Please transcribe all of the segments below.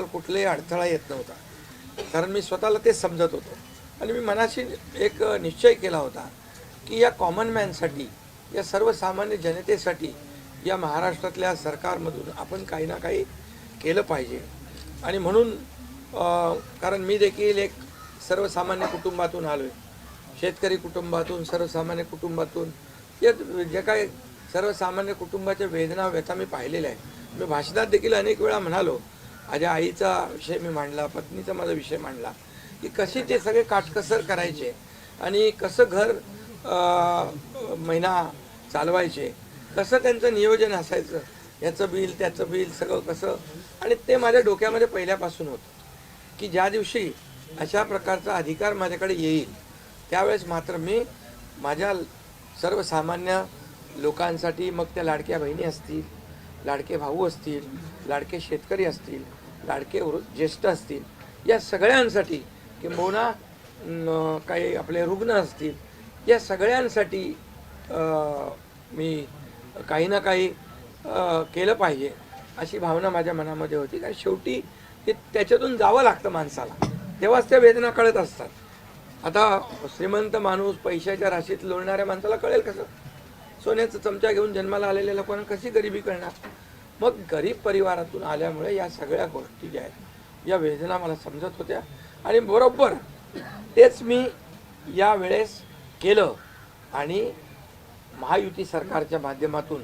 काल कुठलाही अडथळा येत नव्हता. कारण मी स्वतःला तेच समजत होतो. आणि मी मनाशी एक निश्चय केला होता की या कॉमन मॅनसाठी या सर्वसामान्य जनतेसाठी या महाराष्ट्रातल्या सरकारमधून आपण काही ना काही केलं पाहिजे. आणि म्हणून कारण मी देखील एक सर्वसामान्य कुटुंबातून आलो आहे शेतकरी कुटुंबातून सर्वसामान्य कुटुंबातून या जे काही सर्वसामान्य कुटुंबाच्या वेदना व्यथा मी पाहिलेल्या आहे मी भाषणात देखील अनेक वेळा म्हणालो माझ्या आईचा विषय मी मांडला पत्नीचा माझा विषय मांडला की कशी ते सगळे काटकसर करायचे आणि कसं घर महिना चालवायचे कसं त्यांचं नियोजन असायचं याचं बिल त्याचं बिल सगळं कसं? आणि ते माझ्या डोक्यामध्ये पहिल्यापासून होतं की ज्या दिवशी अशा प्रकारचा अधिकार माझ्याकडे येईल त्यावेळेस मात्र मी माझ्या सर्वसामान्य लोकांसाठी मग त्या लाडक्या बहिणी असतील लाडके भाऊ असतील लाडके शेतकरी असतील लाडके वृ ज्येष्ठ असतील या सगळ्यांसाठी किंबहुना काही आपले रुग्ण असतील या सगळ्यांसाठी मी काही ना काही केलं पाहिजे अशी भावना माझ्या मनामध्ये होती. कारण शेवटी ते त्याच्यातून जावं लागतं माणसाला. तेव्हाच त्या वेदना कळत असतात. आता श्रीमंत माणूस पैशाच्या राशीत लोळणाऱ्या माणसाला कळेल कसं? सोन्याचा चमचा घेऊन जन्माला आलेल्या लोकांना कशी गरिबी करणार? मग गरीब परिवारातून आल्यामुळे या सगळ्या गोष्टी ज्या आहेत या वेदना मला समजत होत्या. आणि बरोबर तेच मी या वेळेस केलं. आणि महायुती सरकारच्या माध्यमातून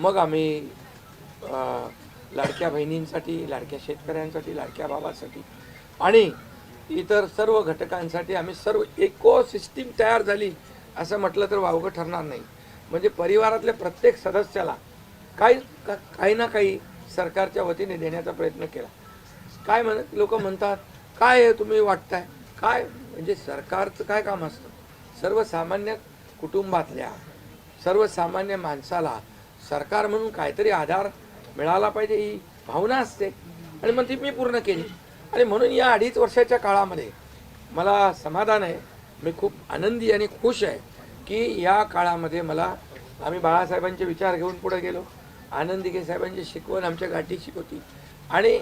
मग आम्ही लाडक्या बहिणींसाठी लाडक्या शेतकऱ्यांसाठी लाडक्या बाबासाठी आणि इतर सर्व घटकांसाठी आम्ही सर्व इको सिस्टीम तयार झाली असं म्हटलं तर वावगं ठरणार नाही. म्हणजे परिवारातल्या प्रत्येक सदस्याला काही का- काही ना काही सरकारच्या वतीने देण्याचा प्रयत्न केला. काय म्हण लोक म्हणतात काय आहे तुम्ही वाटताय? काय म्हणजे सरकारचं काय काम असतं? सर्वसामान्य कुटुंबातल्या सर्वसामान्य माणसाला सरकार म्हणून काहीतरी आधार मिळाला पाहिजे ही भावना असते. आणि मग ती मी पूर्ण केली. आणि म्हणून या अडीच वर्षाच्या काळामध्ये मला समाधान आहे. मी खूप आनंदी आणि खुश आहे की या काळामध्ये मला आम्ही बाळासाहेबांचे विचार घेऊन पुढे गेलो. आनंदिके साहेबांची शिकवण आमच्या गाठी शिकवती. आणि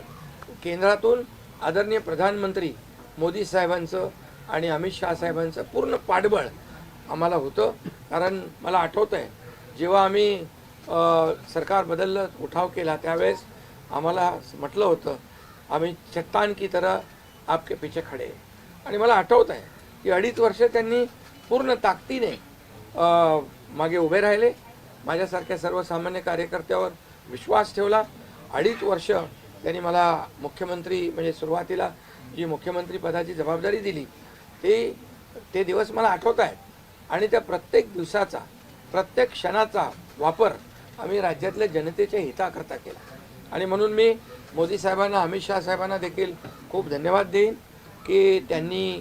केंद्रातून आदरणीय प्रधानमंत्री मोदी साहेबांचं आणि अमित शहा साहेबांचं पूर्ण पाठबळ आम्हाला होतं. कारण मला आठवतं आहे जेव्हा आम्ही सरकार बदललं उठाव केला त्यावेळेस आम्हाला म्हटलं होतं आम्ही चट्टान की तरह आपके पीछे खडे आणि मला आठवत आहे की अडीच वर्ष त्यांनी पूर्ण ताकदीने मागे उभे राहिले. माझ्यासारख्या सर्वसामान्य कार्यकर्त्यावर विश्वास ठेवला. अडीच वर्ष त्यांनी मला मुख्यमंत्री म्हणजे सुरुवातीला जी मुख्यमंत्री पदाची जबाबदारी दिली ते ते दिवस मला आठवत आहेत. आणि त्या प्रत्येक दिवसाचा प्रत्येक क्षणाचा वापर आम्ही राज्यातल्या जनतेच्या हिताकरता केला. आणि म्हणून मी मोदी साहेबांना अमित शहा साहेबांना देखील खूप धन्यवाद देईन की त्यांनी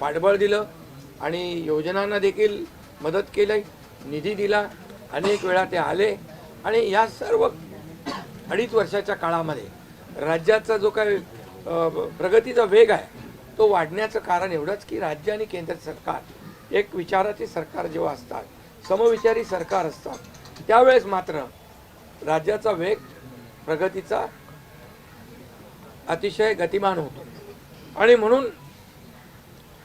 पाठबळ दिलं आणि योजनांना देखील मदत केली. निधी दिला अनेक वेळा ते आले. आणि या सर्व अडीच वर्षाच्या काळामध्ये राज्याचा जो काही प्रगतीचा वेग आहे तो वाढण्याचं कारण एवढंच की राज्य आणि केंद्र सरकार एक विचाराचे सरकार जेव्हा असतात समविचारी सरकार असतात त्यावेळेस मात्र राज्याचा वेग प्रगतीचा अतिशय गतिमान होतो. आणि म्हणून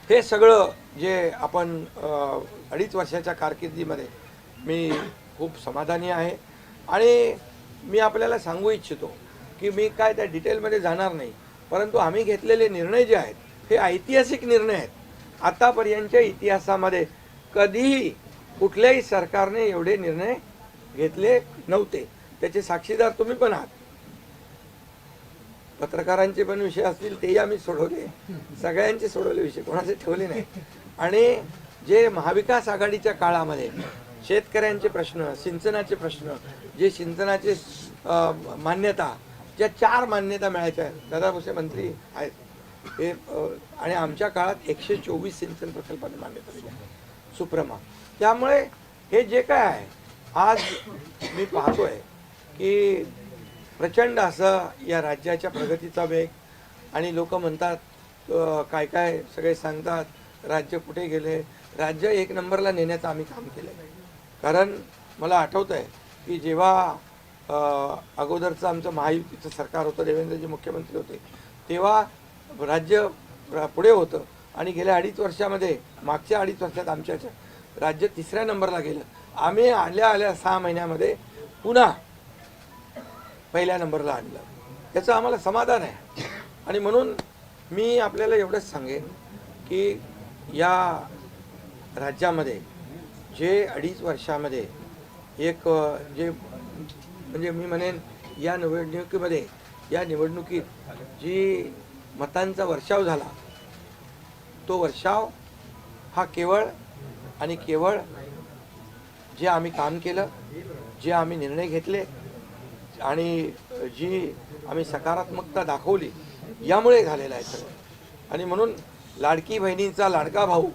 हे सगळं जे आपण अडीच वर्षाच्या कारकिर्दीमध्ये मी खूप समाधानी आहे. आणि मी आपल्याला सांगू इच्छितो की मी काय त्या डिटेलमध्ये जाणार नाही परंतु आम्ही घेतलेले निर्णय जे आहेत हे ऐतिहासिक निर्णय आहेत. आतापर्यंतच्या इतिहासामध्ये कधीही कुठल्याही सरकारने एवढे निर्णय घेतले नव्हते. त्याचे साक्षीदार तुम्ही पण आहात. पत्रकारांचे पण विषय असतील तेही आम्ही सोडवले. सगळ्यांचे सोडवले विषय कोणाचे ठेवले नाही. आणि जे महाविकास आघाडीच्या काळामध्ये शेतकऱ्यांचे प्रश्न सिंचनाचे प्रश्न जे सिंचनाचे मान्यता ज्या चार मान्यता मिळायच्या दादा भुसे मंत्री आहेत हे आणि आमच्या काळात एकशे चोवीस सिंचन प्रकल्पाने मान्यता दिली आहे. सुप्रमा त्यामुळे हे जे काय आहे आज मी पाहतोय की प्रचंड असं या राज्याच्या प्रगतीचा वेग आणि लोक म्हणतात काय काय सगळे सांगतात राज्य कुठे गेले राज्य एक नंबरला नेण्याचं आम्ही काम केलं कारण मला आठवतं आहे की जेव्हा अगोदरचं आमचं महायुतीचं सरकार होतं देवेंद्रजी मुख्यमंत्री होते तेव्हा राज्य पुढे होतं आणि गेल्या अडीच वर्षामध्ये मागच्या अडीच वर्षात आमच्या राज्य तिसऱ्या नंबरला गेलं. आम्ही आल्या आल्या सहा महिन्यामध्ये पुन्हा पहिल्या नंबरला आणलं. याचं आम्हाला समाधान आहे. आणि म्हणून मी आपल्याला एवढंच सांगेन की या राज्यामध्ये जे अडीच वर्षामध्ये एक जे म्हणजे मी म्हणेन या निवडणुकीमध्ये या निवडणुकीत जी मतांचा वर्षाव झाला तो वर्षाव हा केवळ आणि केवळ जे आम्ही काम केलं जे आम्ही निर्णय घेतले आणि जी आम्ही सकारात्मकता दाखवली यामुळे झालेलं आहे सगळं. आणि म्हणून लाडकी बहिणींचा लाडका भाऊ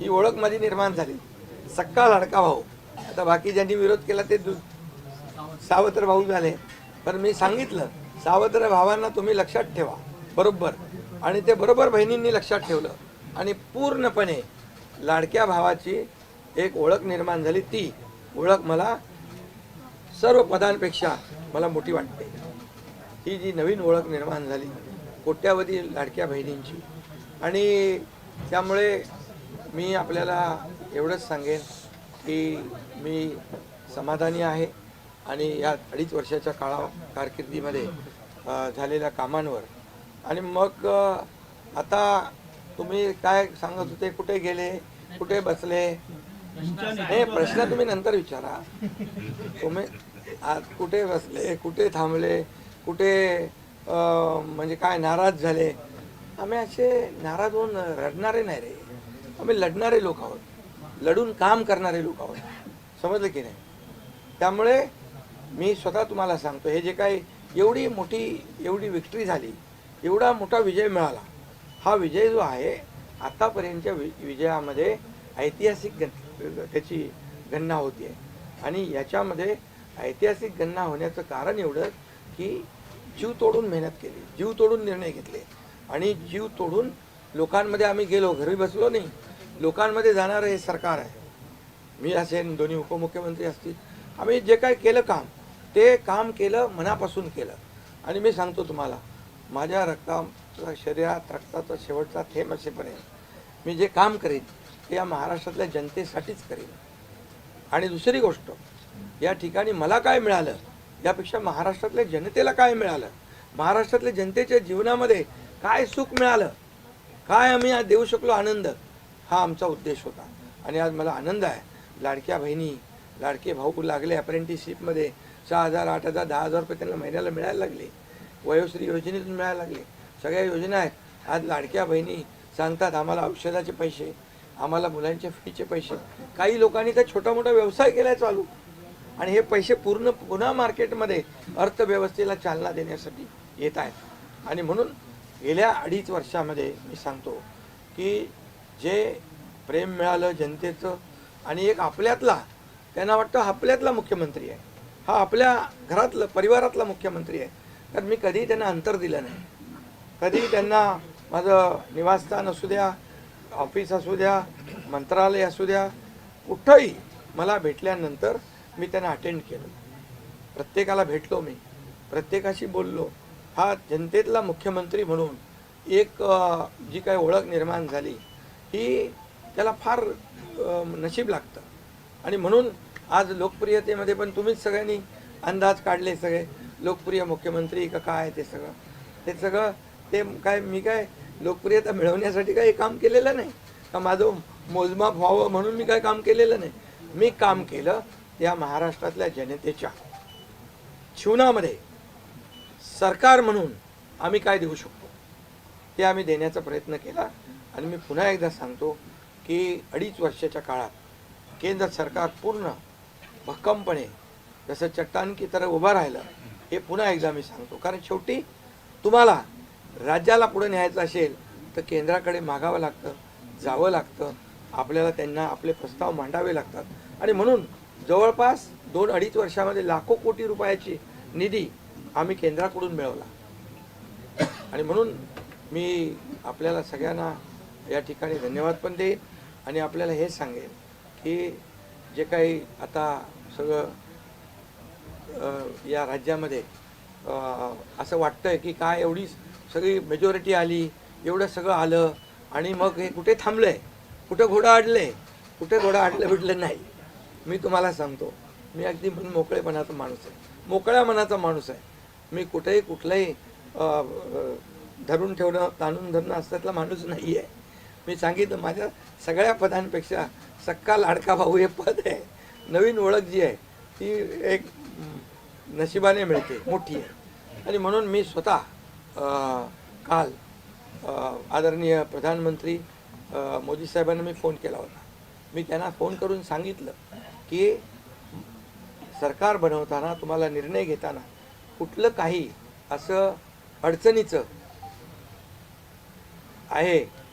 ही ओळख माझी निर्माण झाली. सक्का लाडका भाऊ. आता बाकी ज्यांनी विरोध केला ते दु सावत्र भाऊ झाले. पण मी सांगितलं सावत्र भावांना तुम्ही लक्षात ठेवा. बरोबर. आणि ते बरोबर बहिणींनी लक्षात ठेवलं. आणि पूर्णपणे लाडक्या भावाची एक ओळख निर्माण झाली. ती ओळख मला सर्व पदांपेक्षा मला मोठी वाटते. ही जी नवीन ओळख निर्माण झाली कोट्यावधी लाडक्या बहिणींची. आणि त्यामुळे मी आपल्याला एवढंच सांगेन की मी समाधानी आहे आणि या अडीच वर्षाच्या काळा कारकिर्दीमध्ये झालेल्या कामांवर. आणि मग आता तुम्ही काय सांगत होते कुठे गेले कुठे बसले? हे प्रश्न तुम्ही नंतर विचारा. तुम्ही आज कुठे बसले कुठे थांबले कुठे म्हणजे काय नाराज झाले? आम्ही असे नाराज होऊन रडणारे नाही रे. आम्ही लढणारे लोक आहोत. लढून काम करणारे लोक आहोत. समजलं की नाही? त्यामुळे मी स्वतः तुम्हाला सांगतो हे जे काही एवढी मोठी एवढी विक्ट्री झाली एवढा मोठा विजय मिळाला हा विजय जो आहे आतापर्यंतच्या वि विजयामध्ये ऐतिहासिक गण त्याची गणना होती आहे आणि याच्यामध्ये ऐतिहासिक गणना होण्याचं कारण एवढं की जीव तोडून मेहनत केली जीव तोडून निर्णय घेतले. आणि जीव तोडून लोकांमध्ये आम्ही गेलो घरी बसलो नाही लोकांमध्ये जाणारं हे सरकार आहे. मी असेन दोन्ही उपमुख्यमंत्री असतील. आम्ही जे काय केलं काम ते काम केलं मनापासून केलं. आणि मी सांगतो तुम्हाला माझ्या रक्ताचा शरीरात रक्ताचा शेवटचा थेंब असेपर्यंत मी जे काम करेन ते या महाराष्ट्रातल्या जनतेसाठीच करेन. आणि दुसरी गोष्ट या ठिकाणी मला काय मिळालं यापेक्षा महाराष्ट्रातल्या जनतेला काय मिळालं महाराष्ट्रातल्या जनतेच्या जीवनामध्ये काय सुख मिळालं काय आम्ही आज देऊ शकलो आनंद हा आमचा उद्देश होता. आणि आज मला आनंद आहे. लाडक्या बहिणी लाडके भाऊ लागले? अप्रेंटिसशिपमध्ये सहा हजार आठ हजार दहा हजार रुपये त्यांना महिन्याला मिळायला लागले. वयोश्री योजनेतून मिळायला लागले. सगळ्या योजना आहेत. आज लाडक्या बहिणी सांगतात आम्हाला औषधाचे पैसे आम्हाला मुलांच्या फीचे पैसे. काही लोकांनी तर छोटा मोठा व्यवसाय केलाय चालू. आणि हे पैसे पूर्ण पुन्हा मार्केटमध्ये अर्थव्यवस्थेला चालना देण्यासाठी येत आहेत. आणि म्हणून गेल्या अडीच वर्षामध्ये मी सांगतो की जे प्रेम मिळालं जनतेचं आणि एक आपल्यातला त्यांना वाटतं आपल्यातला मुख्यमंत्री आहे. हा आपल्या घरातलं परिवारातला मुख्यमंत्री आहे. कारण मी कधीही त्यांना अंतर दिलं नाही. कधी त्यांना माझं निवासस्थान असू द्या ऑफिस असू द्या मंत्रालय असू द्या कुठंही मला भेटल्यानंतर मी त्यांना अटेंड केलं. प्रत्येकाला भेटलो मी. प्रत्येकाशी बोललो. हा जनतेतला मुख्यमंत्री म्हणून एक जी काही ओळख निर्माण झाली ही त्याला फार नशीब लागतं. आणि म्हणून आज लोकप्रियतेमध्ये पण तुम्हीच सगळ्यांनी अंदाज काढले सगळे. लोकप्रिय मुख्यमंत्री का काय ते सगळं. ते सगळं ते काय मी काय लोकप्रियता मिळवण्यासाठी काही काम केलेलं नाही. का माझं मोजमाप व्हावं म्हणून मी काय काम केलेलं नाही. मी काम केलं या महाराष्ट्रातल्या जनतेच्या जीवनामध्ये. सरकार म्हणून आम्ही काय देऊ शकतो? ते आम्ही देण्याचा प्रयत्न केला. आणि मी पुन्हा एकदा सांगतो की अडीच वर्षाच्या काळात केंद्र सरकार पूर्ण भक्कमपणे जसं चट्टानकी तर उभं राहिलं हे पुन्हा एकदा मी सांगतो. कारण शेवटी तुम्हाला राज्याला पुढे न्यायचं असेल तर केंद्राकडे मागावं लागतं जावं लागतं. आपल्याला त्यांना आपले प्रस्ताव मांडावे लागतात. आणि म्हणून जवळपास दोन अडीच वर्षामध्ये लाखो कोटी रुपयाची निधी आम्ही केंद्राकडून मिळवला. आणि म्हणून मी आपल्याला सगळ्यांना या ठिकाणी धन्यवाद पण देईन आणि आपल्याला हे सांगेन की जे काही आता सगळं या राज्यामध्ये असं असं वाटतंय की काय एवढी सगळी मेजॉरिटी आली एवढं सगळं आलं आणि मग हे कुठे थांबलंय? कुठं घोडं अडलंय कुठे घोडा अडलं भेटलं नाही? मी तुम्हाला सांगतो मी अगदी मन मोकळेपणाचा माणूस आहे. मोकळ्या मनाचा माणूस आहे. मी कुठेही कुठलंही धरून ठेवणं ताणून धरणं असल्यातला माणूस नाही आहे मी सांगितलं माझ्या सगळ्या पदांपेक्षा सक्का लाडका भाऊ हे पद आहे. नवीन ओळख जी आहे ती एक नशिबाने मिळते मोठी आहे. आणि म्हणून मी स्वतः काल आदरणीय प्रधानमंत्री मोदी साहेबांना मी फोन केला होता. मी त्यांना फोन करून सांगितलं की सरकार बनवताना तुम्हाला निर्णय घेताना कुठलं काही असं अडचणीचं आहे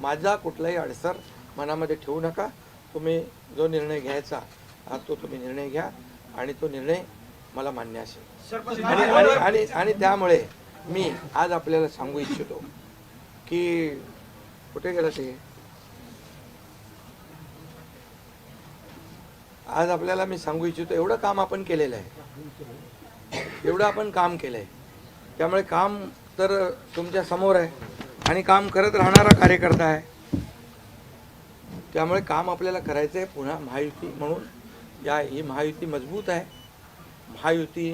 माझा कुठलाही अडसर मनामध्ये ठेवू नका. तुम्ही जो निर्णय घ्यायचा तो तुम्ही निर्णय घ्या आणि तो निर्णय मला मान्य असेल. आणि आणि आणि आणि त्यामुळे मी आज आपल्याला सांगू इच्छितो की कुठे गेला ते? आज आपल्याला मी सांगू इच्छितो एवढं काम आपण केलेलं आहे. एवढं आपण काम केलं आहे त्यामुळे काम तर तुमच्यासमोर आहे. आणि काम करत राहणारा कार्यकर्ता आहे. त्यामुळे काम आपल्याला करायचं आहे. पुन्हा महायुती म्हणून या ही महायुती मजबूत आहे. महायुती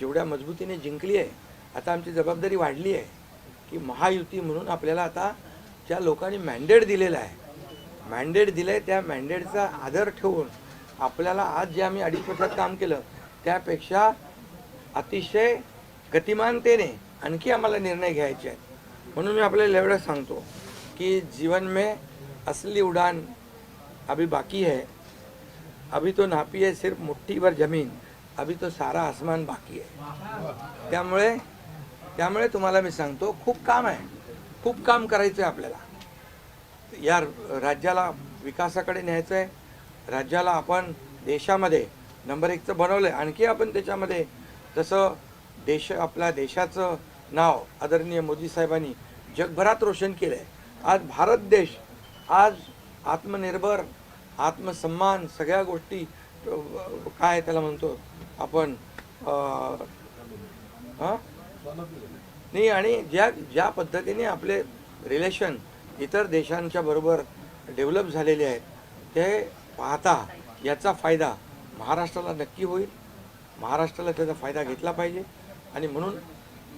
जेवढ्या मजबूतीने जिंकली आहे आता आमची जबाबदारी वाढली आहे की महायुती म्हणून आपल्याला आता ज्या लोकांनी मॅन्डेट दिलेलं आहे मॅन्डेट दिलं आहे त्या मॅन्डेटचा आदर ठेवून आपल्याला आज जे आम्ही अडीच वर्षात काम केलं त्यापेक्षा अतिशय गतिमानतेने आणखी आम्हाला निर्णय घ्यायचे आहेत. म्हणून मी आपल्याला एवढं सांगतो की जीवन में असली उड़ान अभी बाकी है। अभी तो नापी है सिर्फ मुठ्ठीभर जमीन अभी तो सारा आसमान बाकी आहे त्यामुळे त्यामुळे तुम्हाला मी सांगतो खूप काम आहे। खूप काम करायचं आहे आपल्याला। या राज्याला विकासाकडे न्यायचं आहे। राज्याला आपण देशामध्ये नंबर एकचं बनवलं आहे आणखी आपण त्याच्यामध्ये जसं देश आपल्या देशाचं नाव आदरणीय मोदी साहेबांनी जगभरात रोशन केलं आहे आज भारत देश आज आत्मनिर्भर आत्मसन्मान सगळ्या गोष्टी काय त्याला म्हणतो आपण हां नाही आणि ज्या ज्या पद्धतीने आपले रिलेशन इतर देशांच्या बरोबर डेव्हलप झालेले आहेत ते पाहता याचा फायदा महाराष्ट्राला नक्की होईल. महाराष्ट्राला त्याचा फायदा घेतला पाहिजे. आणि म्हणून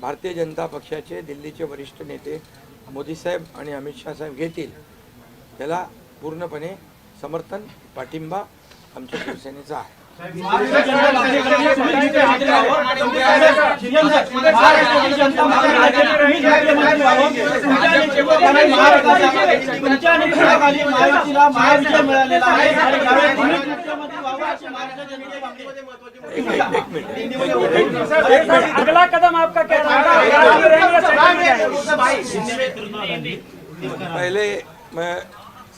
भारतीय जनता पक्षाचे दिल्लीचे वरिष्ठ नेते मोदी साहेब आणि अमित शहा साहेब घेतील. त्याला पूर्णपणे समर्थन पाठिंबा आमच्या शिवसेनेचा आहे. तुमच्या अगला कदम आपका क्या? पहले मैं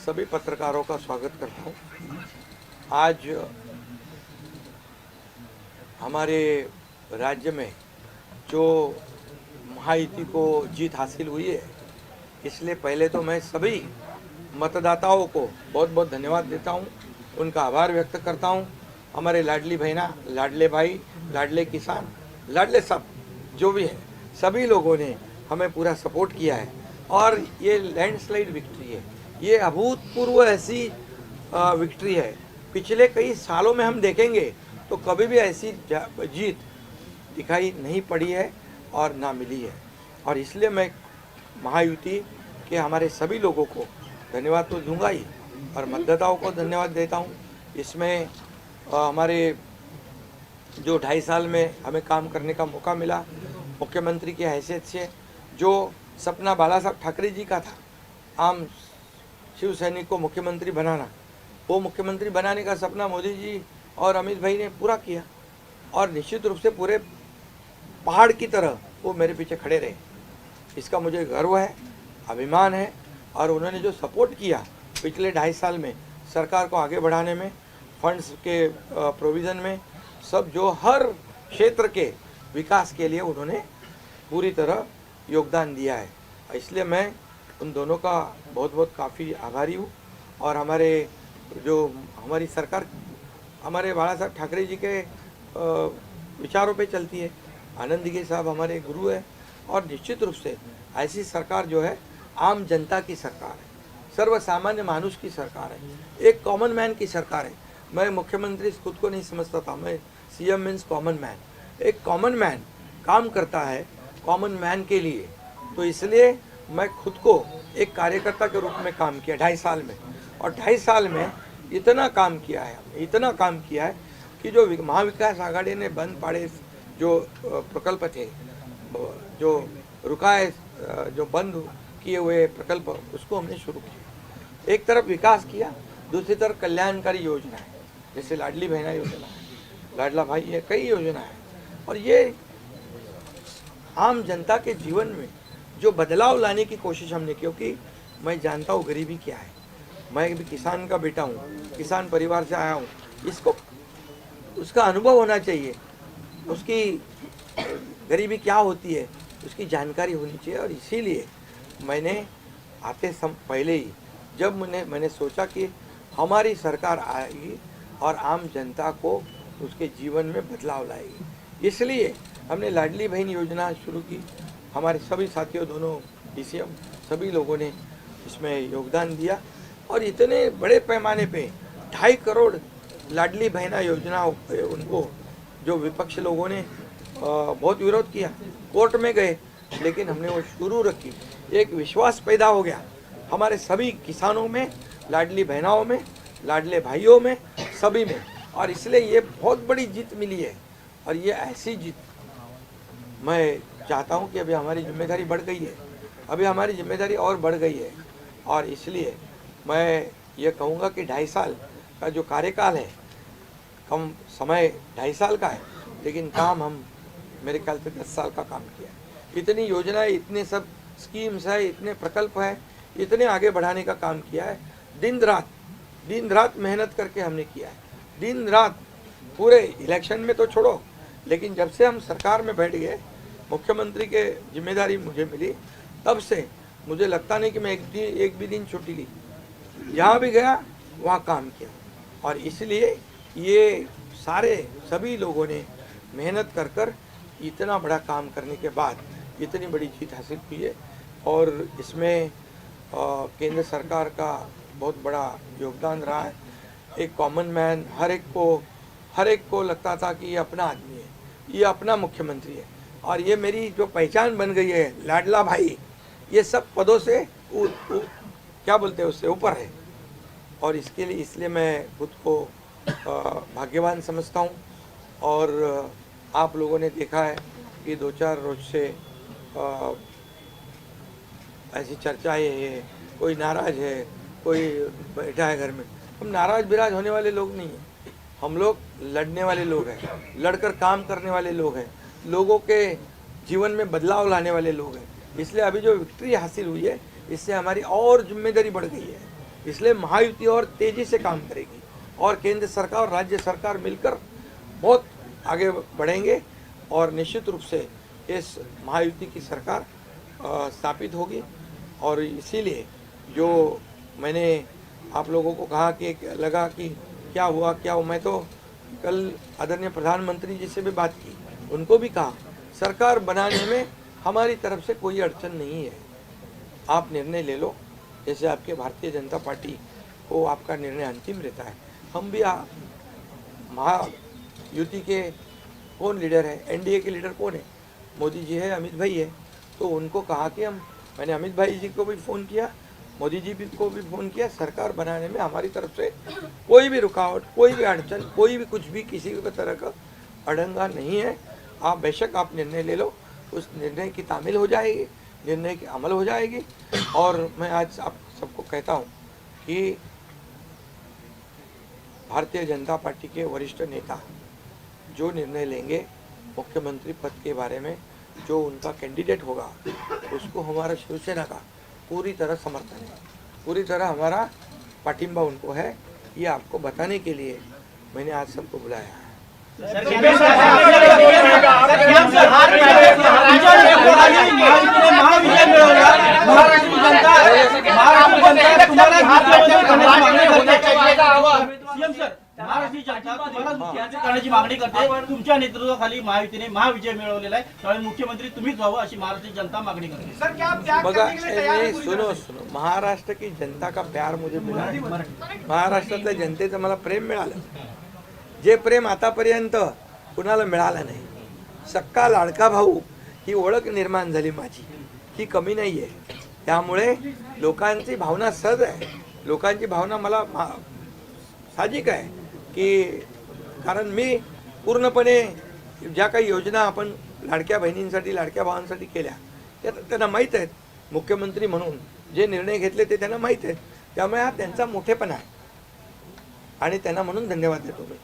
सभी पत्रकारों का स्वागत करता हूँ। आज हमारे राज्य में जो महायुति को जीत हासिल हुई है, इसलिए पहले तो मैं सभी मतदाताओं को बहुत बहुत धन्यवाद देता हूँ, उनका आभार व्यक्त करता हूँ। हमारे लाडली बहना, लाडले भाई, लाडले किसान, लाडले सब, जो भी है, सभी लोगों ने हमें पूरा सपोर्ट किया है। और ये लैंडस्लाइड विक्ट्री है। ये अभूतपूर्व ऐसी विक्ट्री है। पिछले कई सालों में हम देखेंगे तो कभी भी ऐसी जीत दिखाई नहीं पड़ी है और ना मिली है। और इसलिए मैं महायुति के हमारे सभी लोगों को धन्यवाद तो दूँगा ही, और मतदाताओं को धन्यवाद देता हूँ। इसमें हमारे जो ढाई साल में हमें काम करने का मौका मिला, मुख्यमंत्री की हैसियत से, जो सपना बाला साहब ठाकरे जी का था, आम शिव सैनिक को मुख्यमंत्री बनाना, वो मुख्यमंत्री बनाने का सपना मोदी जी और अमित भाई ने पूरा किया और निश्चित रूप से पूरे पहाड़ की तरह वो मेरे पीछे खड़े रहे। इसका मुझे गर्व है, अभिमान है और उन्होंने जो सपोर्ट किया पिछले ढाई साल में सरकार को आगे बढ़ाने में फंड्स के प्रोविज़न में सब जो हर क्षेत्र के विकास के लिए उन्होंने पूरी तरह योगदान दिया है। इसलिए मैं उन दोनों का बहुत बहुत काफ़ी आभारी हूँ और हमारे जो हमारी सरकार, हमारे बाला साहब ठाकरे जी के विचारों पे चलती है। आनंद दिगे साहब हमारे गुरु है और निश्चित रूप से ऐसी सरकार जो है, आम जनता की सरकार है। सर्व सामान्य मानुष की सरकार है। एक कॉमन मैन की सरकार है। मैं मुख्यमंत्री खुद को नहीं समझता था, मैं सीएम मीन्स कॉमन मैन एक कॉमन मैन काम करता है कॉमन मैन के लिए। तो इसलिए मैं खुद को एक कार्यकर्ता के रूप में काम किया ढाई साल में। और ढाई साल में इतना काम किया है हमने इतना काम किया है कि जो महाविकास आघाड़ी ने बंद पाड़े जो प्रकल्प थे जो रुकाए जो बंद किए हुए प्रकल्प, उसको हमने शुरू किया। एक तरफ़ विकास किया, दूसरी तरफ़ कल्याणकारी योजना है जैसे लाडली बहना योजना है, लाडला भाई है, कई योजना है। और ये आम जनता के जीवन में जो बदलाव लाने की कोशिश हमने की, क्योंकि मैं जानता हूँ गरीबी क्या है। मैं भी किसान का बेटा हूँ, किसान परिवार से आया हूँ। इसको, उसका अनुभव होना चाहिए। उसकी गरीबी क्या होती है, उसकी जानकारी होनी चाहिए। और इसीलिए मैंने आते सम, पहले ही जब मैंने मैंने सोचा कि हमारी सरकार आएगी और आम जनता को उसके जीवन में बदलाव लाएगी। इसलिए हमने लाडली बहन योजना शुरू की। हमारे सभी साथियों, दोनों डीसीएम सभी लोगों ने इसमें योगदान दिया और इतने बड़े पैमाने पे ढाई करोड़ लाडली बहना योजना उनको जो विपक्ष लोगों ने बहुत विरोध किया, कोर्ट में गए, लेकिन हमने वो शुरू रखी। एक विश्वास पैदा हो गया। हमारे सभी किसानों में, लाडली बहनाओं में, लाडले भाइयों में सभी में। और इसलिए ये बहुत बड़ी जीत मिली है। और ये ऐसी जीत मैं चाहता हूँ कि अभी हमारी ज़िम्मेदारी बढ़ गई है। अभी हमारी ज़िम्मेदारी और बढ़ गई है। और इसलिए मैं ये कहूँगा कि ढाई साल का जो कार्यकाल है, कम समय ढाई साल का है, लेकिन काम हम, मेरे ख्याल से दस साल का काम किया है। इतनी योजनाएँ, इतने सब स्कीम्स है, इतने प्रकल्प है, इतने आगे बढ़ाने का काम किया है। दिन रात दिन रात मेहनत करके हमने किया है। दिन रात पूरे इलेक्शन में तो छोड़ो, लेकिन जब से हम सरकार में बैठ गए, मुख्यमंत्री के ज़िम्मेदारी मुझे मिली, तब से मुझे लगता नहीं कि मैं एक दिन, एक भी दिन छुट्टी ली। जहाँ भी गया, वहाँ काम किया। और इसलिए ये सारे, सभी लोगों ने मेहनत कर कर इतना बड़ा काम करने के बाद इतनी बड़ी जीत हासिल की है। और इसमें केंद्र सरकार का बहुत बड़ा योगदान रहा है। एक कॉमन मैन हर एक को हर एक को लगता था कि ये अपना आदमी है ये अपना मुख्यमंत्री है। और ये मेरी जो पहचान बन गई है लाडला भाई ये सब पदों से उ, उ, क्या बोलते हैं उससे ऊपर है। और इसके लिए इसलिए मैं खुद को भाग्यवान समझता हूँ। और आप लोगों ने देखा है कि दो चार रोज से अ, ऐसी चर्चाएँ है कोई नाराज़ है कोई बैठा है घर में। हम नाराज़ बिराज होने वाले लोग नहीं हैं। हम लोग लड़ने वाले लोग हैं। लड़कर काम करने वाले लोग हैं। लोगों के जीवन में बदलाव लाने वाले लोग हैं। इसलिए अभी जो विक्ट्री हासिल हुई है, इससे हमारी और ज़िम्मेदारी बढ़ गई है। इसलिए महायुति और तेज़ी से काम करेगी। और केंद्र सरकार और राज्य सरकार मिलकर बहुत आगे बढ़ेंगे और निश्चित रूप से इस महायुति की सरकार स्थापित होगी। और इसीलिए जो मैंने आप लोगों को कहा कि, लगा कि क्या हुआ क्या हुआ? मैं तो कल आदरणीय प्रधानमंत्री जी से भी बात की, उनको भी कहा, सरकार बनाने में हमारी तरफ़ से कोई अड़चन नहीं है। आप निर्णय ले लो, जैसे आपके भारतीय जनता पार्टी को आपका निर्णय अंतिम रहता है। हम भी महायुति के कौन लीडर है? एनडीए के लीडर कौन है? मोदी जी है, अमित भाई है। तो उनको कहा कि हम, मैंने अमित भाई जी को भी फ़ोन किया मोदी जी भी को भी फ़ोन किया, सरकार बनाने में हमारी तरफ़ से कोई भी रुकावट, कोई भी अड़चन, कोई भी कुछ भी किसी भी तरह का अड़ंगा नहीं है। आप बेशक आप निर्णय ले लो, उस निर्णय की तामील हो जाएगी, निर्णय की अमल हो जाएगी। और मैं आज आप सबको कहता हूँ कि भारतीय जनता पार्टी के वरिष्ठ नेता जो निर्णय लेंगे, मुख्यमंत्री पद के बारे में जो उनका कैंडिडेट होगा, उसको हमारा शिवसेना का पूरी तरह समर्थन है। पूरी तरह हमारा पाटिंबा उनको है, ये आपको बताने के लिए मैंने आज सबको बुलाया है। करण्याची मागणी करते सीएम सर महाराष्ट्र जनता तुम्हाला मुख्यमंत्री करण्याची मागणी करते. तुमच्या नेतृत्वाखाली महायुतीने महाविजय मिळवलेला आहे. त्यामुळे मुख्यमंत्री तुम्हीच व्हावं अशी महाराष्ट्र जनता मागणी करते. सर क्या आप त्याग बघा करने के लिए तैयार नहीं, हैं पूरी सुनो तरह? सुनो. महाराष्ट्र की जनता का प्यार मुझे मिला है. महाराष्ट्रातल्या जनतेचं मला प्रेम मिळालं. जे प्रेम आतापर्यंत कुणाला मिळालं नाही. सक्का लाडका भाऊ ही ओळख निर्माण झाली माझी. ही कमी नाही आहे त्यामुळे लोकांची भावना सहज आहे. लोकांची भावना मला मा- साहजिक आहे. की कारण मी पूर्णपणे ज्या काही योजना आपण लाडक्या बहिणींसाठी लाडक्या भावांसाठी केल्या त्या त्यांना माहीत आहेत. मुख्यमंत्री म्हणून जे निर्णय घेतले ते त्यांना माहीत आहेत. त्यामुळे हा त्यांचा मोठेपणा आहे. आणि त्यांना म्हणून धन्यवाद देतो मी.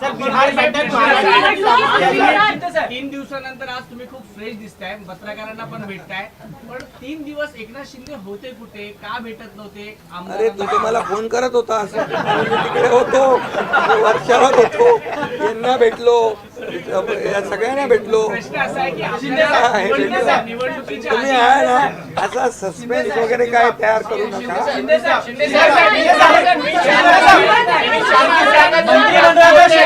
सर बिहार तीन दिवसानंतर आज तुम्ही खूप फ्रेश दिसताय पत्रकारांना पण भेटताय. पण तीन दिवस एकनाथ शिंदे होते कुठे? का भेटत नव्हते? अरे तू तर मला फोन करत होता तिकडे होतो. वर्षावर होतो. यांना भेटलो. या सगळ्यांना भेटलो. तुम्ही आहे ना असा सस्पेन्स वगैरे काय तयार करू नका.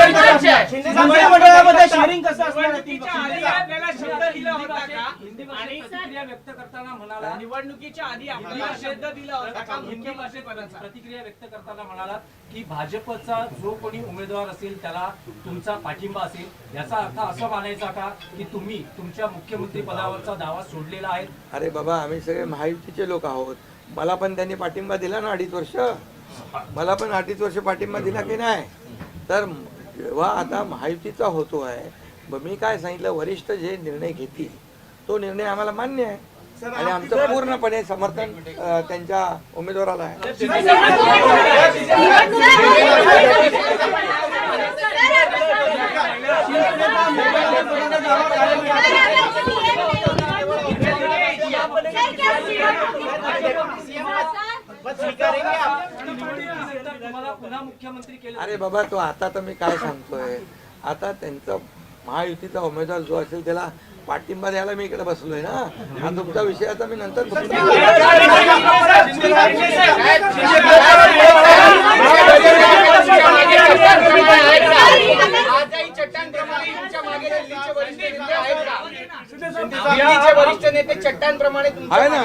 मंत्रिमंडळामध्ये शेअरिंग कसं असणार आहे? तीन निवडणुकीच्या आधी पक्षांचं? आपल्याला शब्द दिला होता का? आणि प्रतिक्रिया व्यक्त करताना म्हणाला. निवडणुकीच्या आधी आपल्याला शब्द दिला होता का? मुख्यमंत्रीपदाचा प्रतिक्रिया व्यक्त करताना म्हणाला की भाजपचा जो कोणी उमेदवार असेल त्याला तुमचा पाठिंबा असेल. याचा अर्थ असं मानायचा का की तुम्ही तुमच्या मुख्यमंत्री पदावरचा दावा सोडलेला आहे? अरे बाबा आम्ही सगळे महायुतीचे लोक आहोत. मला पण त्यांनी पाठिंबा दिला ना अडीच वर्ष. मला पण अडीच वर्ष पाठिंबा दिला की नाही? तर जेव्हा आता महायुतीचा होतो आहे ब- मी काय सांगितलं वरिष्ठ जे निर्णय घेतील तो निर्णय आम्हाला मान्य आहे आणि आमचं पूर्णपणे समर्थन त्यांच्या उमेदवाराला आहे स्वीकारेंगे आप निवडणुकीनंतर तुम्हाला पुन्हा मुख्यमंत्री केलं अरे बाबा तो आता तर मी काय सांगतोय? आता त्यांचा महायुतीचा उमेदवार जो असेल त्याला पाठिंबा द्यायला मी इकडे बसलोय ना. हा तुमचा विषय आता मी नंतर आजही चट्टानप्रमाणे तुमच्या मागे दिल्लीचे वरिष्ठ नेते आहेत का? दिल्लीचे वरिष्ठ नेते चट्टानप्रमाणे तुमच्या आहे ना.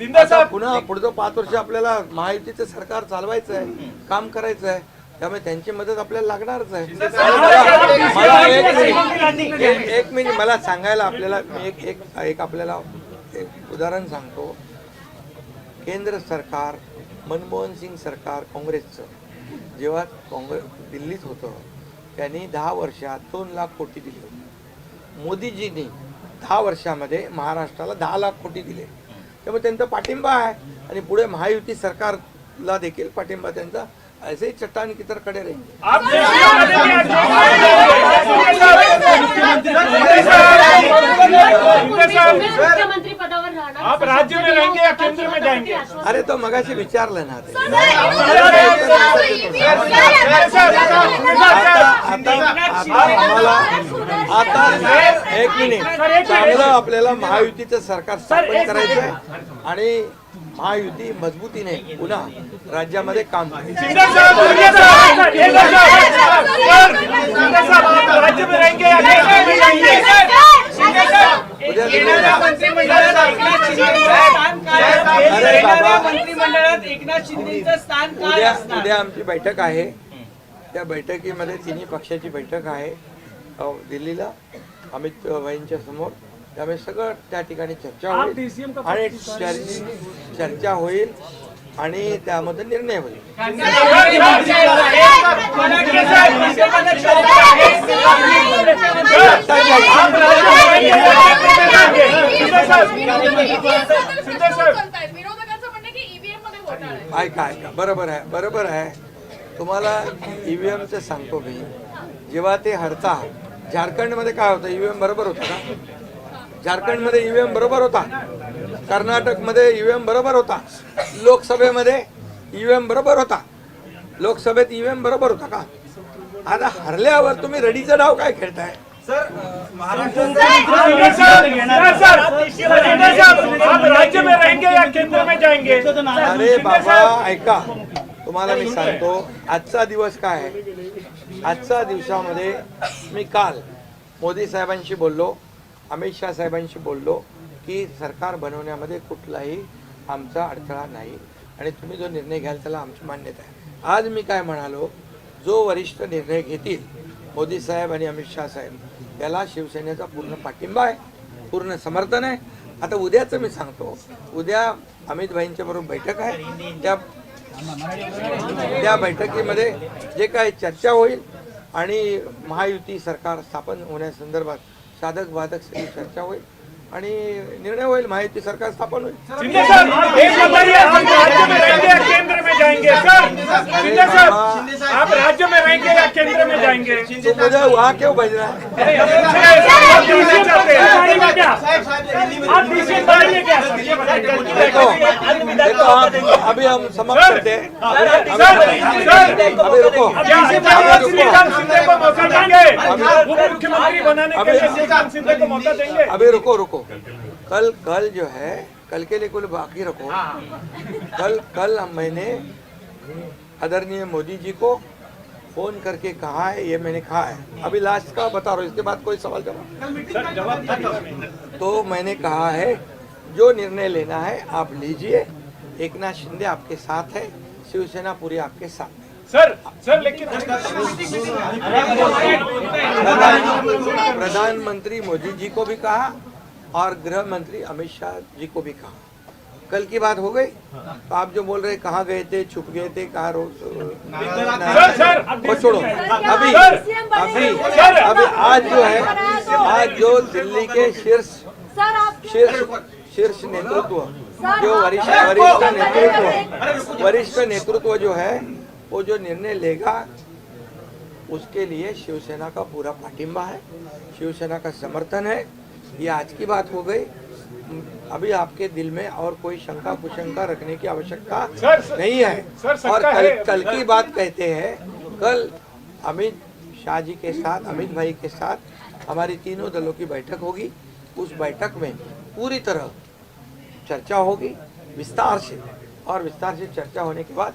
आता पुन्हा पुढचं पाच वर्ष आपल्याला महायुतीचं सरकार चालवायचं आहे काम करायचं आहे त्यामुळे त्यांची मदत आपल्याला लागणारच आहे. मला- एक मिनिट एक- एक मिनिट मला सांगायला आपल्याला मी एक एक एक आपल्याला एक उदाहरण सांगतो. केंद्र सरकार मनमोहन सिंग सरकार काँग्रेसचं. जेव्हा काँग्रेस दिल्लीत होतं त्यांनी दहा वर्षात दोन लाख कोटी दिले. होते मोदीजींनी दहा वर्षामध्ये महाराष्ट्राला दहा लाख कोटी दिले. त्यामुळे त्यांचा पाठिंबा आहे आणि पुढे महायुती सरकारला देखील पाठिंबा त्यांचा ऐसे चट्टान की तर खडे राहील मुख्यमंत्री पदावर राहणार आप राज्य में रहेंगे या केंद्र में जाएंगे? अरे तो मगाशी विचारलं ना ते आता आता आम्हाला आता एक मिनिट. चांगलं आपल्याला महायुतीचं सरकार स्थापन करायचं आहे आणि महायुती मजबूतीने पुन्हा राज्यामध्ये काम उद्या उद्या आमची बैठक आहे. त्या बैठकीमध्ये तिन्ही पक्षाची बैठक आहे. दिल्लीला अमित भाईंच्या समोर. त्यामुळे सगळं त्या ठिकाणी चर्चा होईल आणि चर- चर्चा होईल आणि त्यामध्ये निर्णय होईल. ऐका ऐका. बरोबर आहे बरोबर आहे. तुम्हाला ईव्हीएमचं सांगतो मी. जेव्हा ते हरता झारखंडमध्ये काय होतं? ईव्हीएम बरोबर होता का? झारखंडमध्ये ईव्हीएम बरोबर होता. कर्नाटकमध्ये ईव्हीएम बरोबर होता. लोकसभेमध्ये ईव्हीएम बरोबर होता. लोकसभेत ईव्हीएम बरोबर होता का? आता हरल्यावर तुम्ही रडीचा डाव काय खेळताय? अरे बाबा ऐका. तुम्हाला मी सांगतो आजचा दिवस काय आहे? आजच्या दिवसामध्ये मी काल मोदी साहेबांशी बोललो अमित शहा साहेबांशी बोललो की सरकार बनवण्यामध्ये कुठलाही आमचा अडथळा नाही आणि तुम्ही जो निर्णय घ्याल त्याला आमची मान्यता आहे. आज मी काय म्हणालो जो वरिष्ठ निर्णय घेतील मोदी साहेब आणि अमित शहा साहेब याला शिवसेनेचा पूर्ण पाठिंबा आहे पूर्ण समर्थन आहे. आता उद्याचं मी सांगतो उद्या अमितभाईंच्या बरोबर बैठक आहे त्या त्या बैठकीमध्ये जे काही चर्चा होईल आणि महायुती सरकार स्थापन होण्यासंदर्भात साधक बाधक सगळी चर्चा होईल. आणि निर्णय होईल महायुती सरकार स्थापन होईल शिंदे साहब एक बताइए आप राज्य में रहेंगे या केंद्र में जाएंगे सर शिंदे साहब आप राज्य में रहेंगे या केंद्र में जाएंगे तो मुझे वहाँ क्यों भेजना है आप डीसी चाहते हैं आप डीसी बनाएंगे क्या सर ये बताइए देखो देखो हम अभी हम समाप्त करते हैं अभी रुको क्या अभी रुको श्रीकांत शिंदे को मौका देंगे उप मुख्यमंत्री बनाने के लिए अभी- श्रीकांत शिंदे को मौका देंगे अभी रुको रुको कल कल जो है कल के लिए कुछ बाकी रखो। कल कल हम मैंने आदरणीय मोदी जी को फ़ोन करके कहा है ये मैंने कहा है। अभी लास्ट का बता रहा हूँ इसके बाद कोई सवाल जवाब? तो। मैंने कहा है जो निर्णय लेना है आप लीजिए। एक नाथ शिंदे आपके साथ है शिवसेना पूरी आपके साथ है। सर सर लेकिन प्रधानमंत्री मोदी जी को भी कहा और गृह मंत्री अमित शाह जी को भी कहा। कल की बात हो गई तो आप जो बोल रहे कहाँ गए थे छुप गए थे कहाँ वो छोड़ो अभी अभी अभी आज जो है आज जो दिल्ली के शीर्ष शीर्ष शीर्ष नेतृत्व जो वरिष्ठ वरिष्ठ नेतृत्व वरिष्ठ नेतृत्व जो है वो जो निर्णय लेगा उसके लिए शिवसेना का पूरा पाठिंबा है शिवसेना का समर्थन है ये आज की बात हो गई। अभी आपके दिल में और कोई शंका कुशंका रखने की आवश्यकता नहीं है। सर, और कल है। कल की बात कहते हैं कल अमित शाह जी के साथ अमित भाई के साथ हमारी तीनों दलों की बैठक होगी। उस बैठक में पूरी तरह चर्चा होगी विस्तार से। और विस्तार से चर्चा होने के बाद